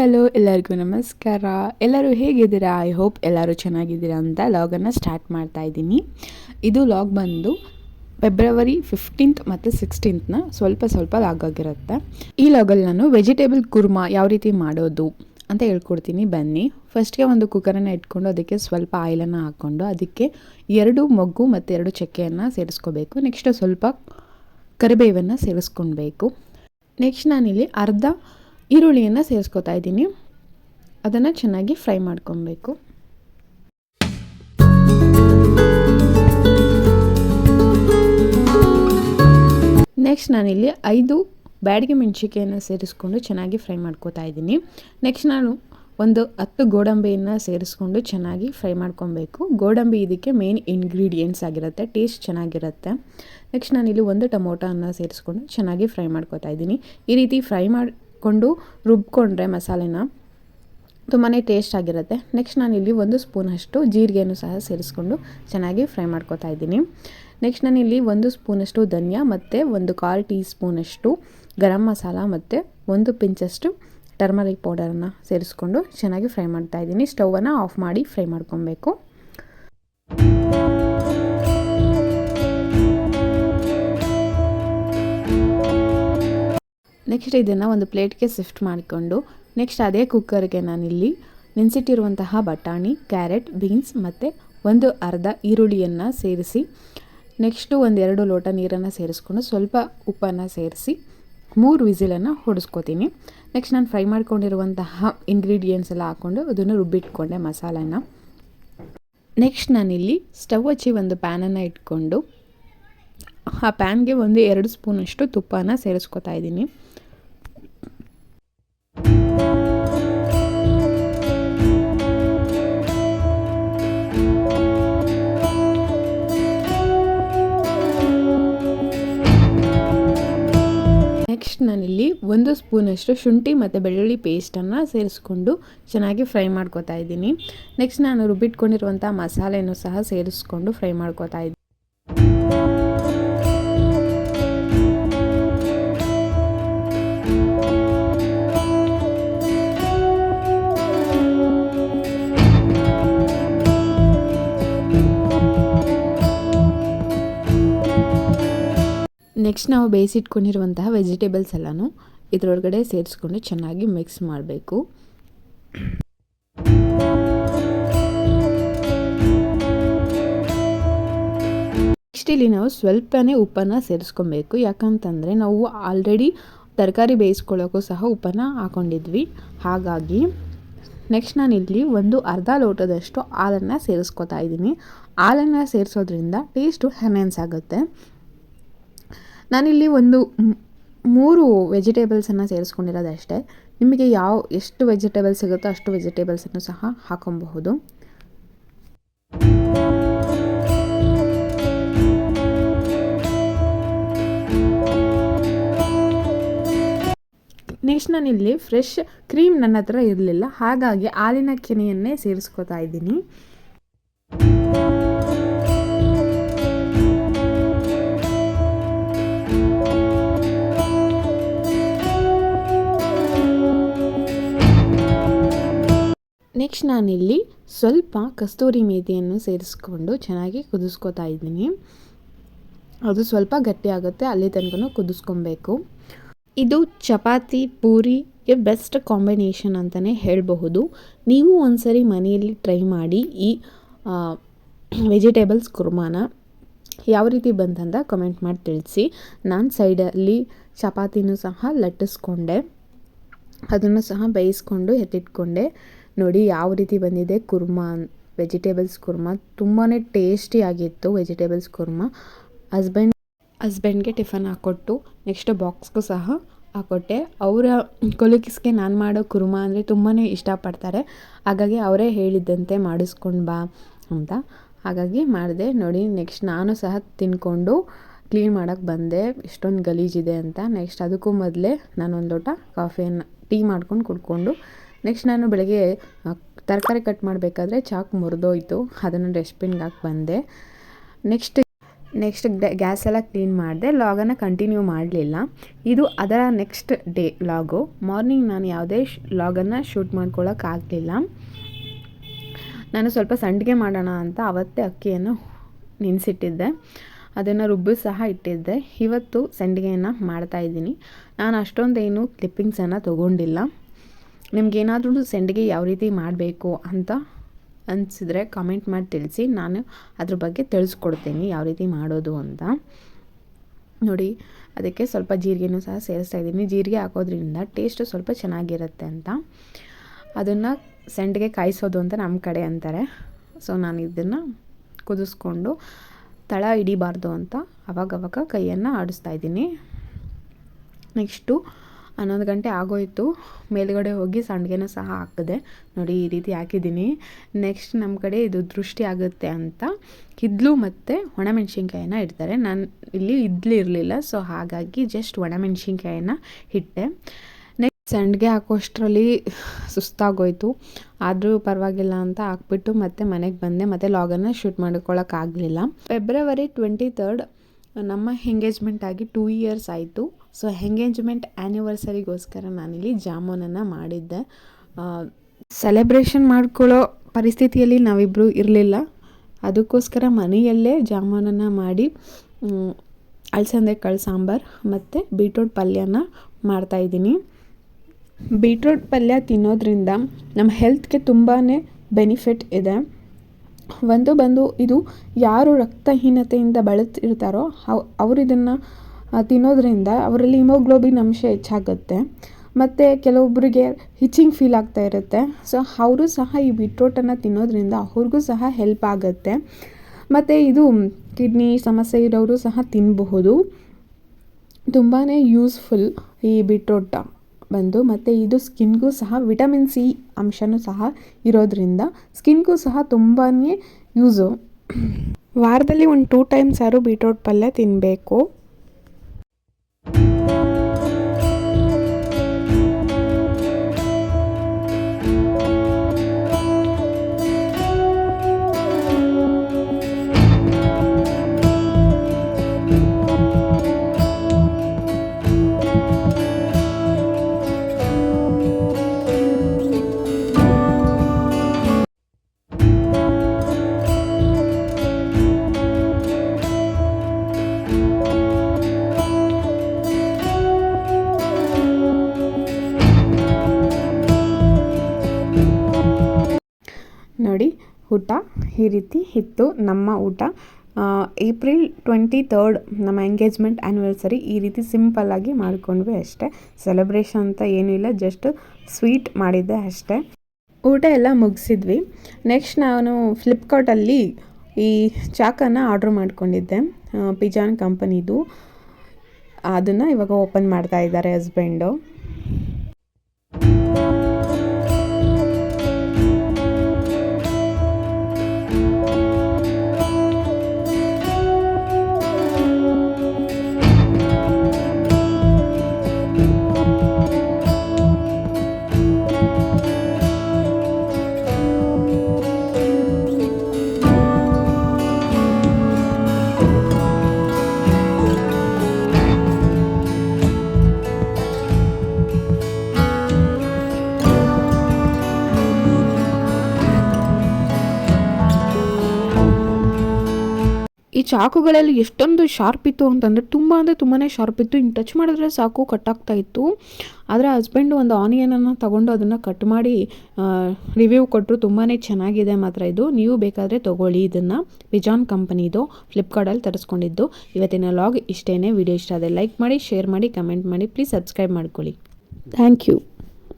Hello ಎಲ್ಲರಿಗೂ ನಮಸ್ಕಾರ. ಎಲ್ಲರೂ ಹೇಗಿದ್ದೀರಾ? ಐ ಹೋಪ್ ಎಲ್ಲರೂ ಚೆನ್ನಾಗಿದ್ದೀರಾ ಅಂತ ಲಾಗನ್ನು ಸ್ಟಾರ್ಟ್ ಮಾಡ್ತಾ ಇದ್ದೀನಿ. ಇದು ಲಾಗ್ ಬಂದು ಫೆಬ್ರವರಿ ಫಿಫ್ಟೀನ್ತ್ ಮತ್ತು ಸಿಕ್ಸ್ಟೀನ್ತ್ನ ಸ್ವಲ್ಪ ಸ್ವಲ್ಪ ಲಾಗ್ ಆಗಿರುತ್ತೆ. ಈ ಲಾಗಲ್ಲಿ ನಾನು ವೆಜಿಟೇಬಲ್ ಕುರ್ಮಾ ಯಾವ ರೀತಿ ಮಾಡೋದು ಅಂತ ಹೇಳ್ಕೊಡ್ತೀನಿ. ಬನ್ನಿ. ಫಸ್ಟ್ಗೆ ಒಂದು ಕುಕ್ಕರನ್ನು ಇಟ್ಕೊಂಡು ಅದಕ್ಕೆ ಸ್ವಲ್ಪ ಆಯಿಲನ್ನು ಹಾಕ್ಕೊಂಡು ಅದಕ್ಕೆ ಎರಡು ಮೊಗ್ಗು ಮತ್ತು ಎರಡು ಚಕ್ಕೆಯನ್ನು ಸೇರಿಸ್ಕೋಬೇಕು. ನೆಕ್ಸ್ಟ್ ಸ್ವಲ್ಪ ಕರಿಬೇವನ್ನು ಸೇರಿಸ್ಕೊಳ್ಬೇಕು. ನೆಕ್ಸ್ಟ್ ನಾನಿಲ್ಲಿ ಅರ್ಧ ಈರುಳ್ಳಿಯನ್ನು ಸೇರಿಸ್ಕೊತಾ ಇದ್ದೀನಿ. ಅದನ್ನು ಚೆನ್ನಾಗಿ ಫ್ರೈ ಮಾಡ್ಕೊಬೇಕು. ನೆಕ್ಸ್ಟ್ ನಾನಿಲ್ಲಿ ಐದು ಬ್ಯಾಡಿಗೆ ಮೆಣಸಿಕೆಯನ್ನು ಸೇರಿಸ್ಕೊಂಡು ಚೆನ್ನಾಗಿ ಫ್ರೈ ಮಾಡ್ಕೋತಾ ಇದ್ದೀನಿ. ನೆಕ್ಸ್ಟ್ ನಾನು ಒಂದು ಹತ್ತು ಗೋಡಂಬಿಯನ್ನು ಸೇರಿಸ್ಕೊಂಡು ಚೆನ್ನಾಗಿ ಫ್ರೈ ಮಾಡ್ಕೊಬೇಕು. ಗೋಡಂಬಿ ಇದಕ್ಕೆ ಮೇನ್ ಇಂಗ್ರೀಡಿಯೆಂಟ್ಸ್ ಆಗಿರುತ್ತೆ ಟೇಸ್ಟ್ ಚೆನ್ನಾಗಿರುತ್ತೆ. ನೆಕ್ಸ್ಟ್ ನಾನಿಲ್ಲಿ ಒಂದು ಟೊಮೊಟೊನ ಸೇರಿಸ್ಕೊಂಡು ಚೆನ್ನಾಗಿ ಫ್ರೈ ಮಾಡ್ಕೋತಾ ಇದ್ದೀನಿ. ಈ ರೀತಿ ಫ್ರೈ ಮಾಡಿಕೊಂಡು ರುಬ್ಕೊಂಡ್ರೆ ಮಸಾಲೆನ ತುಂಬಾ ಟೇಸ್ಟ್ ಆಗಿರುತ್ತೆ. ನೆಕ್ಸ್ಟ್ ನಾನಿಲ್ಲಿ ಒಂದು ಸ್ಪೂನಷ್ಟು ಜೀರಿಗೆಯನ್ನು ಸಹ ಸೇರಿಸ್ಕೊಂಡು ಚೆನ್ನಾಗಿ ಫ್ರೈ ಮಾಡ್ಕೋತಾ ಇದ್ದೀನಿ. ನೆಕ್ಸ್ಟ್ ನಾನಿಲ್ಲಿ ಒಂದು ಸ್ಪೂನಷ್ಟು ಧನಿಯಾ ಮತ್ತು ಒಂದು ಕಾಲು ಟೀ ಸ್ಪೂನಷ್ಟು ಗರಂ ಮಸಾಲ ಮತ್ತು ಒಂದು ಪಿಂಚಷ್ಟು ಟರ್ಮರಿಕ್ ಪೌಡರನ್ನು ಸೇರಿಸ್ಕೊಂಡು ಚೆನ್ನಾಗಿ ಫ್ರೈ ಮಾಡ್ತಾ ಇದ್ದೀನಿ. ಸ್ಟವನ್ನು ಆಫ್ ಮಾಡಿ ಫ್ರೈ ಮಾಡ್ಕೊಬೇಕು. ನೆಕ್ಸ್ಟ್ ಇದನ್ನು ಒಂದು ಪ್ಲೇಟ್ಗೆ ಶಿಫ್ಟ್ ಮಾಡಿಕೊಂಡು ನೆಕ್ಸ್ಟ್ ಅದೇ ಕುಕ್ಕರ್ಗೆ ನಾನಿಲ್ಲಿ ನೆನೆಸಿಟ್ಟಿರುವಂತಹ ಬಟಾಣಿ ಕ್ಯಾರೆಟ್ ಬೀನ್ಸ್ ಮತ್ತು ಒಂದು ಅರ್ಧ ಈರುಳ್ಳಿಯನ್ನು ಸೇರಿಸಿ ನೆಕ್ಸ್ಟು ಒಂದೆರಡು ಲೋಟ ನೀರನ್ನು ಸೇರಿಸ್ಕೊಂಡು ಸ್ವಲ್ಪ ಉಪ್ಪನ್ನು ಸೇರಿಸಿ ಮೂರು ವಿಸಿಲನ್ನು ಹೊಡಿಸ್ಕೋತೀನಿ. ನೆಕ್ಸ್ಟ್ ನಾನು ಫ್ರೈ ಮಾಡ್ಕೊಂಡಿರುವಂತಹ ಇಂಗ್ರೀಡಿಯೆಂಟ್ಸ್ ಎಲ್ಲ ಹಾಕ್ಕೊಂಡು ಅದನ್ನು ರುಬ್ಬಿಟ್ಕೊಂಡೆ ಮಸಾಲೆನ ನೆಕ್ಸ್ಟ್ ನಾನಿಲ್ಲಿ ಸ್ಟವ್ ಹಚ್ಚಿ ಒಂದು ಪ್ಯಾನನ್ನು ಇಟ್ಕೊಂಡು, ಆ ಪ್ಯಾನ್ಗೆ ಒಂದು ಎರಡು ಸ್ಪೂನಷ್ಟು ತುಪ್ಪನ ಸೇರಿಸ್ಕೊತಾ ಇದ್ದೀನಿ. ನೆಕ್ಸ್ಟ್ ನಾನಿಲ್ಲಿ ಒಂದು ಸ್ಪೂನಷ್ಟು ಶುಂಠಿ ಮತ್ತು ಬೆಳ್ಳುಳ್ಳಿ ಪೇಸ್ಟನ್ನು ಸೇರಿಸ್ಕೊಂಡು ಚೆನ್ನಾಗಿ ಫ್ರೈ ಮಾಡ್ಕೋತಾ ಇದ್ದೀನಿ. ನೆಕ್ಸ್ಟ್ ನಾನು ರುಬ್ಬಿಟ್ಕೊಂಡಿರುವಂಥ ಮಸಾಲೆಯನ್ನು ಸಹ ಸೇರಿಸ್ಕೊಂಡು ಫ್ರೈ ಮಾಡ್ಕೋತಾ ಇದ್ದೀನಿ ನೆಕ್ಸ್ಟ್ ನಾವು ಬೇಯಿಸಿಟ್ಕೊಂಡಿರುವಂತಹ ವೆಜಿಟೇಬಲ್ಸ್ ಎಲ್ಲನೂ ಇದರೊಳಗಡೆ ಸೇರಿಸ್ಕೊಂಡು ಚೆನ್ನಾಗಿ ಮಿಕ್ಸ್ ಮಾಡಬೇಕು. ನೆಕ್ಸ್ಟ್ ಇಲ್ಲಿ ನಾವು ಸ್ವಲ್ಪನೇ ಉಪ್ಪನ್ನು ಸೇರಿಸ್ಕೊಬೇಕು. ಯಾಕಂತಂದರೆ ನಾವು ಆಲ್ರೆಡಿ ತರಕಾರಿ ಬೇಯಿಸ್ಕೊಳ್ಳೋಕ್ಕೂ ಸಹ ಉಪ್ಪನ್ನ ಹಾಕೊಂಡಿದ್ವಿ. ಹಾಗಾಗಿ ನೆಕ್ಸ್ಟ್ ನಾನು ಇಲ್ಲಿ ಒಂದು ಅರ್ಧ ಲೋಟದಷ್ಟು ಹಾಲನ್ನು ಸೇರಿಸ್ಕೊತಾ ಇದ್ದೀನಿ. ಹಾಲನ್ನು ಸೇರಿಸೋದ್ರಿಂದ ಟೇಸ್ಟು ಎನ್ಹೆನ್ಸ್ ಆಗುತ್ತೆ. ನಾನಿಲ್ಲಿ ಒಂದು ಮೂರು ವೆಜಿಟೇಬಲ್ಸನ್ನು ಸೇರಿಸ್ಕೊಂಡಿರೋದಷ್ಟೇ. ನಿಮಗೆ ಯಾವ, ಎಷ್ಟು ವೆಜಿಟೇಬಲ್ಸ್ ಸಿಗುತ್ತೋ ಅಷ್ಟು ವೆಜಿಟೇಬಲ್ಸನ್ನು ಸಹ ಹಾಕೊಬಹುದು. ನೆಕ್ಸ್ಟ್ ನಾನಿಲ್ಲಿ ಫ್ರೆಶ್ ಕ್ರೀಮ್ ನನ್ನ ಹತ್ರ ಇರಲಿಲ್ಲ. ಹಾಗಾಗಿ ಹಾಲಿನ ಕೆನೆಯನ್ನೇ ಸೇರಿಸ್ಕೊತಾ ಇದ್ದೀನಿ. ನೆಕ್ಸ್ಟ್ ನಾನಿಲ್ಲಿ ಸ್ವಲ್ಪ ಕಸ್ತೂರಿ ಮೇಥಿಯನ್ನು ಸೇರಿಸ್ಕೊಂಡು ಚೆನ್ನಾಗಿ ಕುದಿಸ್ಕೊತಾ ಇದ್ದೀನಿ. ಅದು ಸ್ವಲ್ಪ ಗಟ್ಟಿ ಆಗುತ್ತೆ, ಅಲ್ಲಿ ತನಕ ಕುದಿಸ್ಕೊಬೇಕು. ಇದು ಚಪಾತಿ ಪೂರಿಗೆ ಬೆಸ್ಟ್ ಕಾಂಬಿನೇಷನ್ ಅಂತಲೇ ಹೇಳಬಹುದು. ನೀವು ಒಂದ್ಸರಿ ಮನೆಯಲ್ಲಿ ಟ್ರೈ ಮಾಡಿ ಈ ವೆಜಿಟೇಬಲ್ಸ್ ಕುರ್ಮಾನ. ಯಾವ ರೀತಿ ಬಂತಂತ ಕಮೆಂಟ್ ಮಾಡಿ ತಿಳಿಸಿ. ನಾನು ಸೈಡಲ್ಲಿ ಚಪಾತಿನೂ ಸಹ ಲಟ್ಟಿಸ್ಕೊಂಡೆ. ಅದನ್ನು ಸಹ ಬೇಯಿಸ್ಕೊಂಡು ಎತ್ತಿಟ್ಕೊಂಡೆ. ನೋಡಿ ಯಾವ ರೀತಿ ಬಂದಿದೆ ಕುರ್ಮಾ ವೆಜಿಟೇಬಲ್ಸ್ ಕುರ್ಮಾ. ತುಂಬಾ ಟೇಸ್ಟಿಯಾಗಿತ್ತು ವೆಜಿಟೇಬಲ್ಸ್ ಕುರ್ಮಾ. ಹಸ್ಬೆಂಡ್ ಹಸ್ಬೆಂಡ್ಗೆ ಟಿಫನ್ ಹಾಕ್ಕೊಟ್ಟು ನೆಕ್ಸ್ಟ್ ಬಾಕ್ಸ್ಗೂ ಸಹ ಹಾಕ್ಕೊಟ್ಟೆ ಅವರ ಕೊಲುಕಿಸ್ಗೆ ನಾನು ಮಾಡೋ ಕುರ್ಮಾ ಅಂದರೆ ತುಂಬಾ ಇಷ್ಟಪಡ್ತಾರೆ. ಹಾಗಾಗಿ ಅವರೇ ಹೇಳಿದ್ದಂತೆ ಮಾಡಿಸ್ಕೊಂಡು ಬಾ ಅಂತ. ಹಾಗಾಗಿ ಮಾಡಿದೆ. ನೋಡಿ ನೆಕ್ಸ್ಟ್ ನಾನು ಸಹ ತಿನ್ಕೊಂಡು ಕ್ಲೀನ್ ಮಾಡೋಕ್ಕೆ ಬಂದೆ. ಇಷ್ಟೊಂದು ಗಲೀಜಿದೆ ಅಂತ. ನೆಕ್ಸ್ಟ್ ಅದಕ್ಕೂ ಮೊದಲೇ ಒಂದು ಲೋಟ ಕಾಫಿಯನ್ನು ಟೀ ಮಾಡ್ಕೊಂಡು ಕುಡ್ಕೊಂಡು ನೆಕ್ಸ್ಟ್ ನಾನು ಬೆಳಗ್ಗೆ ತರಕಾರಿ ಕಟ್ ಮಾಡಬೇಕಾದ್ರೆ ಚಾಕು ಮುರಿದೋಯ್ತು. ಅದನ್ನು ಡಸ್ಟ್ಬಿನ್ಗೆ ಹಾಕಿ ಬಂದೆ. ನೆಕ್ಸ್ಟ್ ನೆಕ್ಸ್ಟ್ ಗ್ಯಾಸ್ ಎಲ್ಲ ಕ್ಲೀನ್ ಮಾಡಿದೆ. ಲಾಗನ್ನು ಕಂಟಿನ್ಯೂ ಮಾಡಲಿಲ್ಲ. ಇದು ಅದರ ನೆಕ್ಸ್ಟ್ ಡೇ ಲಾಗು ಮಾರ್ನಿಂಗ್ ನಾನು ಯಾವುದೇ ಲಾಗನ್ನು ಶೂಟ್ ಮಾಡ್ಕೊಳ್ಳೋಕ್ಕಾಗಲಿಲ್ಲ ನಾನು ಸ್ವಲ್ಪ ಸಂಡಿಗೆ ಮಾಡೋಣ ಅಂತ ಅವತ್ತೇ ಅಕ್ಕಿಯನ್ನು ನೆನೆಸಿಟ್ಟಿದ್ದೆ. ಅದನ್ನು ರುಬ್ಬಿ ಸಹ ಇಟ್ಟಿದ್ದೆ. ಇವತ್ತು ಸಂಡಿಗೆಯನ್ನು ಮಾಡ್ತಾಯಿದ್ದೀನಿ ನಾನು ಅಷ್ಟೊಂದೇನು ಕ್ಲಿಪ್ಪಿಂಗ್ಸನ್ನು ತೊಗೊಂಡಿಲ್ಲ. ನಿಮ್ಗೇನಾದ್ರೂ ಸಂಡಿಗೆ ಯಾವ ರೀತಿ ಮಾಡಬೇಕು ಅಂತ ಅನಿಸಿದ್ರೆ ಕಮೆಂಟ್ ಮಾಡಿ ತಿಳಿಸಿ. ನಾನು ಅದ್ರ ಬಗ್ಗೆ ತಿಳಿಸ್ಕೊಡ್ತೀನಿ ಯಾವ ರೀತಿ ಮಾಡೋದು ಅಂತ. ನೋಡಿ, ಅದಕ್ಕೆ ಸ್ವಲ್ಪ ಜೀರಿಗೆನೂ ಸಹ ಸೇರಿಸ್ತಾ ಇದ್ದೀನಿ. ಜೀರಿಗೆ ಹಾಕೋದ್ರಿಂದ ಟೇಸ್ಟು ಸ್ವಲ್ಪ ಚೆನ್ನಾಗಿರುತ್ತೆ ಅಂತ. ಅದನ್ನು ಸಂಡಿಗೆ ಕಾಯಿಸೋದು ಅಂತ ನಮ್ಮ ಕಡೆ ಅಂತಾರೆ. ಸೊ ನಾನು ಇದನ್ನು ಕುದಿಸ್ಕೊಂಡು ತಳ ಹಿಡಿಬಾರ್ದು ಅಂತ ಅವಾಗವಾಗ ಕೈಯನ್ನು ಆಡಿಸ್ತಾ ಇದ್ದೀನಿ. ನೆಕ್ಸ್ಟು ಹನ್ನೊಂದು ಗಂಟೆ ಆಗೋಯಿತು. ಮೇಲುಗಡೆ ಹೋಗಿ ಸಂಡಿಗೆನ ಸಹ ಹಾಕಿದೆ. ನೋಡಿ, ಈ ರೀತಿ ಹಾಕಿದ್ದೀನಿ. ನೆಕ್ಸ್ಟ್ ನಮ್ಮ ಕಡೆ ಇದು ದೃಷ್ಟಿ ಆಗುತ್ತೆ ಅಂತ. ಇದ್ಲು ಮತ್ತು ಒಣಮೆಣ್ಸಿನ್ಕಾಯಿನ ಇಡ್ತಾರೆ. ನಾನು ಇಲ್ಲಿ ಇದ್ಲು ಇರಲಿಲ್ಲ ಸೊ ಹಾಗಾಗಿ ಜಸ್ಟ್ ಒಣಮೆಣ್ಸಿನ್ಕಾಯಿನ ಇಟ್ಟೆ. ನೆಕ್ಸ್ಟ್ ಸಂಡಿಗೆ ಹಾಕೋಷ್ಟರಲ್ಲಿ ಸುಸ್ತಾಗೋಯ್ತು. ಆದರೂ ಪರವಾಗಿಲ್ಲ ಅಂತ ಹಾಕ್ಬಿಟ್ಟು ಮತ್ತೆ ಮನೆಗೆ ಬಂದೆ. ಮತ್ತು ಲಾಗನ್ನ ಶೂಟ್ ಮಾಡ್ಕೊಳ್ಳೋಕ್ಕಾಗಲಿಲ್ಲ ಫೆಬ್ರವರಿ ಟ್ವೆಂಟಿ ತರ್ಡ್ ನಮ್ಮ ಎಂಗೇಜ್ಮೆಂಟ್ ಆಗಿ ಟೂ ಇಯರ್ಸ್ ಆಯಿತು. ಸೊ ಎಂಗೇಜ್ಮೆಂಟ್ ಆ್ಯನಿವರ್ಸರಿಗೋಸ್ಕರ ನಾನಿಲ್ಲಿ ಜಾಮೂನನ್ನು ಮಾಡಿದ್ದೆ. ಸೆಲೆಬ್ರೇಷನ್ ಮಾಡ್ಕೊಳ್ಳೋ ಪರಿಸ್ಥಿತಿಯಲ್ಲಿ ನಾವಿಬ್ಬರು ಇರಲಿಲ್ಲ. ಅದಕ್ಕೋಸ್ಕರ ಮನೆಯಲ್ಲೇ ಜಾಮೂನನ್ನು ಮಾಡಿ ಅಲಸಂದೆ ಕಾಳು ಸಾಂಬಾರು ಮತ್ತು ಬೀಟ್ರೋಟ್ ಪಲ್ಯನ ಮಾಡ್ತಾಯಿದ್ದೀನಿ ಬೀಟ್ರೋಟ್ ಪಲ್ಯ ತಿನ್ನೋದ್ರಿಂದ ನಮ್ಮ ಹೆಲ್ತ್ಗೆ ತುಂಬಾ ಬೆನಿಫಿಟ್ ಇದೆ. ಒಂದು ಬಂದು ಇದು ಯಾರು ರಕ್ತಹೀನತೆಯಿಂದ ಬಳಲ್ತಿರ್ತಾರೋ ಅವರು ಇದನ್ನು ತಿನ್ನೋದ್ರಿಂದ ಅವರಲ್ಲಿ ಹಿಮೋಗ್ಲೋಬಿನ್ ಅಂಶ ಹೆಚ್ಚಾಗುತ್ತೆ. ಮತ್ತು ಕೆಲವೊಬ್ಬರಿಗೆ ಹಿಚಿಂಗ್ ಫೀಲ್ ಆಗ್ತಾ ಇರುತ್ತೆ. ಸೊ, ಅವರು ಸಹ ಈ ಬಿಟ್ರೋಟನ್ನು ತಿನ್ನೋದ್ರಿಂದ ಅವ್ರಿಗೂ ಸಹ ಹೆಲ್ಪ್ ಆಗುತ್ತೆ. ಮತ್ತು ಇದು ಕಿಡ್ನಿ ಸಮಸ್ಯೆ ಇರೋರು ಸಹ ತಿನ್ನಬಹುದು ತುಂಬಾ ಯೂಸ್ಫುಲ್ ಈ ಬೀಟ್ರೋಟ. ಬಂದು ಮತ್ತು ಇದು ಸ್ಕಿನ್ಗೂ ಸಹ ವಿಟಮಿನ್ ಸಿ ಅಂಶನೂ ಸಹ ಇರೋದ್ರಿಂದ ಸ್ಕಿನ್ಗೂ ಸಹ ತುಂಬಾ ಯೂಸು. ವಾರದಲ್ಲಿ ಒಂದು ಟೂ ಟೈಮ್ಸ್ ಯಾರು ಬೀಟ್ರೋಟ್ ಪಲ್ಯ ತಿನ್ನಬೇಕು ನೋಡಿ, ಊಟ ಈ ರೀತಿ ಇತ್ತು. ನಮ್ಮ ಊಟ ಏಪ್ರಿಲ್ ಟ್ವೆಂಟಿ ತರ್ಡ್ ನಮ್ಮ ಎಂಗೇಜ್ಮೆಂಟ್ ಆ್ಯನಿವರ್ಸರಿ ಈ ರೀತಿ ಸಿಂಪಲ್ಲಾಗಿ ಮಾಡಿಕೊಂಡ್ವಿ ಅಷ್ಟೇ. ಸೆಲೆಬ್ರೇಷನ್ ಅಂತ ಏನೂ ಇಲ್ಲ ಜಸ್ಟ್ ಸ್ವೀಟ್ ಮಾಡಿದ್ದೆ ಅಷ್ಟೇ. ಊಟ ಎಲ್ಲ ಮುಗಿಸಿದ್ವಿ. ನೆಕ್ಸ್ಟ್ ನಾನು ಫ್ಲಿಪ್ಕಾರ್ಟಲ್ಲಿ ಈ ಚಾಕನ್ನು ಆರ್ಡ್ರ್ ಮಾಡ್ಕೊಂಡಿದ್ದೆ. ಪಿಜಾನ್ ಕಂಪನಿದು ಅದನ್ನು ಇವಾಗ ಓಪನ್ ಮಾಡ್ತಾ ಇದ್ದಾರೆ ಹಸ್ಬೆಂಡು ಚಾಕುಗಳಲ್ಲಿ ಎಷ್ಟೊಂದು ಶಾರ್ಪ್ ಇತ್ತು ಅಂತಂದರೆ ತುಂಬ ಅಂದರೆ ತುಂಬಾ ಶಾರ್ಪ್ ಇತ್ತು. ಇನ್ನು ಟಚ್ ಮಾಡಿದ್ರೆ ಸಾಕು ಕಟ್ಟಾಗ್ತಾ ಇತ್ತು. ಆದರೆ ಹಸ್ಬೆಂಡು ಒಂದು ಆನಿಯನನ್ನು ತಗೊಂಡು ಅದನ್ನು ಕಟ್ ಮಾಡಿ ರಿವ್ಯೂ ಕೊಟ್ಟರು ತುಂಬಾ ಚೆನ್ನಾಗಿದೆ ಮಾತ್ರ ಇದು. ನೀವು ಬೇಕಾದರೆ ತೊಗೊಳ್ಳಿ ಇದನ್ನು. ವಿಜಾನ್ ಕಂಪನಿದು ಫ್ಲಿಪ್ಕಾರ್ಟಲ್ಲಿ ತರಿಸ್ಕೊಂಡಿದ್ದು. ಇವತ್ತಿನ ಲಾಗ್ ಇಷ್ಟೇ ವಿಡಿಯೋ ಇಷ್ಟ ಅದೇ ಲೈಕ್ ಮಾಡಿ ಶೇರ್ ಮಾಡಿ ಕಮೆಂಟ್ ಮಾಡಿ. ಪ್ಲೀಸ್ ಸಬ್ಸ್ಕ್ರೈಬ್ ಮಾಡ್ಕೊಳ್ಳಿ. Thank you